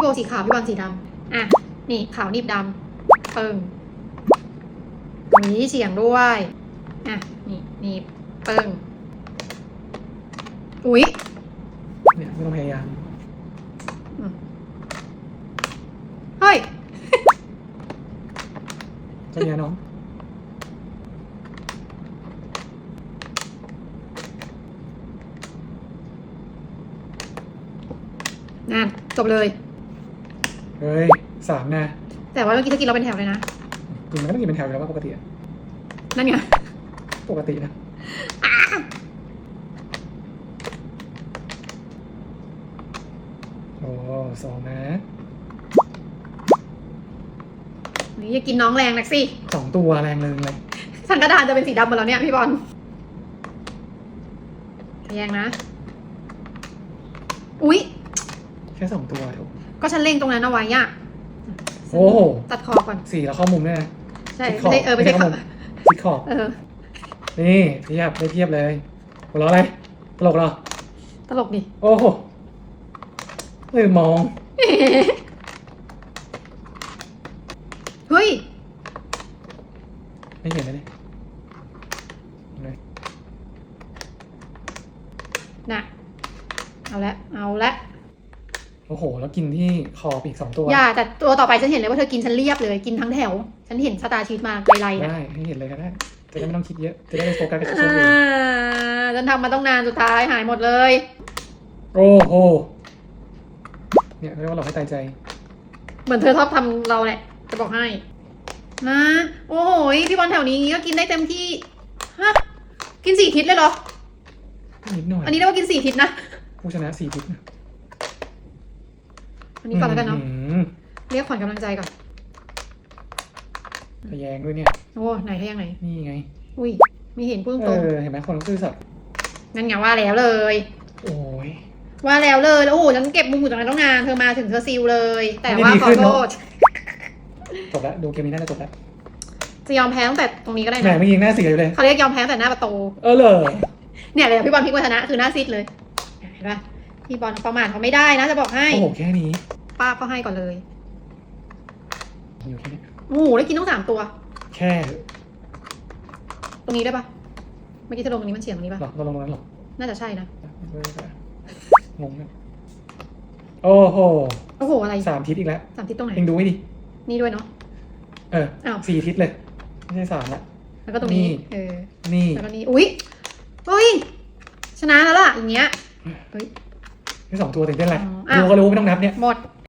พี่โบสีขาว พี่บอลสีดำอะ นี่ขาวนิบดำเปิงมีเฉียงด้วย อะ นี่นี่เปิงอุ๊ย เนี่ยไม่ต้องพยายามเฮ้ยเจ้าเนี่ยน้อง นั่น จบเลย เฮ้ยสามนะแต่ว่าเมื่อกี้ถ้ากินเราเป็นแถวเลยนะกินมันก็ต้องกินเป็นแถวอยู่แล้วว่าปกติอะนั่นไงปกตินะโอ้สองนะนี่อย่ากินน้องแรงนักสิสองตัวแรงเลยเลยสังกระดานจะเป็นสีดำหมดแล้วเนี่ยพี่บอลแยงนะ อุ๊ย แค่สองตัวถูก ก็ฉันเล็งตรงนั้นเอาไว้อะโอ้โหตัดคอก่อนสี่แล้วเข้ามุมด้วยนะใช่ชิดขไม่อบใช่เออไม่ใช่เข้าขอมุมชิดขอบเออนี่เทียบได้เทียบเลยหัวเราะอะไรตลกเหรอตลกดิโอ้โหไม่มองเฮ้ยไม่เห็นเลยนี่เลยน่ะเอาละเอาละ โอ้โห แล้วกินที่ขอบอีกสองตัว อย่าแต่ตัวต่อไปฉันเห็นเลยว่าเธอกินฉันเรียบเลยกินทั้งแถว ฉันเห็นสตาร์ชีตมาไกลๆนะได้ให้เห็นเลยก็ได้จะได้ไม่ต้องคิดเยอะ จะได้ไม่โฟกัสกับอ่ตัวเองาฉันทำมาต้องนานสุดท้ายหายหมดเลย โอ้โห เนี่ยเรียกว่าเราให้ตายใจ เหมือนเธอชอบทำเราแหละจะบอกให้ นะ โอ้โหยพี่บอลแถวนี้ก็กินได้เต็มที่ฮะกินสี่ทิศเลยเหรอนิดหน่อยอันนี้เรียกว่ากินสี่ทิศนะผู้ชนะสี่ทิศนะ อันนี้ก่อนแล้วกันเนาะอื้อหือเรียกขวัญกำลังใจก่อนทะแยงด้วยเนี่ย โอ้ไหนทะยังไหน นี่ไง อุ้ยไม่เห็นพูดเอตรงอ เห็นไหมคนซื่อสัตย์ๆนั่นไงว่าแล้วเลย โอ้ย ว่าแล้วเลยแล้วโอ้โหฉันเก็บมุมอยู่ตรงนั้นตั้งนานเธอมาถึงเธอซิลเลย แต่ว่าไม่ได้ดีขอขึ้นโทเนอะ ษจบแล้วดูเกมนี้น่าจะจบแล้วจะยอมแพ้ตั้งแต่ตรงนี้ก็ได้แหมนะไม่ยิงหน้าเสียอยู่เลย เขาเรียกยอมแพ้ตั้งแต่หน้าประตู เออเลยเนี่ยเลยพี่บอลพลิกวัฒนะคือหน้าซิดเลยเห็นปะพี่บอลประมาทเขาไม่ได้นะจะบอกให้ โอ้โหแค่นี้ ป้าก็ให้ก่อนเลยอยู่แค่นี้โอ้โหได้กินต้องสามตัว แค่ตรงนี้ได้ปะเมื่อกี้เธอลงตรงนี้มันเฉียงตรงนี้ปะหรอเราลงตรงนั้นหรอน่าจะใช่นะ งงเนี่ยโอ้โหโอ้โห อะไรสามทิศอีกแล้วสามทิศตรงไหน เองดูให้ดินี่ด้วยเนาะ เอออ้าว สี่ทิศเลย ไม่ใช่สามละแล้วก็ตรงนี้นี่เออ นี่แล้วก็นี้อุ้ยเฮ้ย ชนะแล้วล่ะ อย่างเงี้ย เฮ้ยที่สองตัวตื่นเต้นแหละอ๋ออ้าว ดูก็รู้ไม่ต้องนับเนี่ย หมด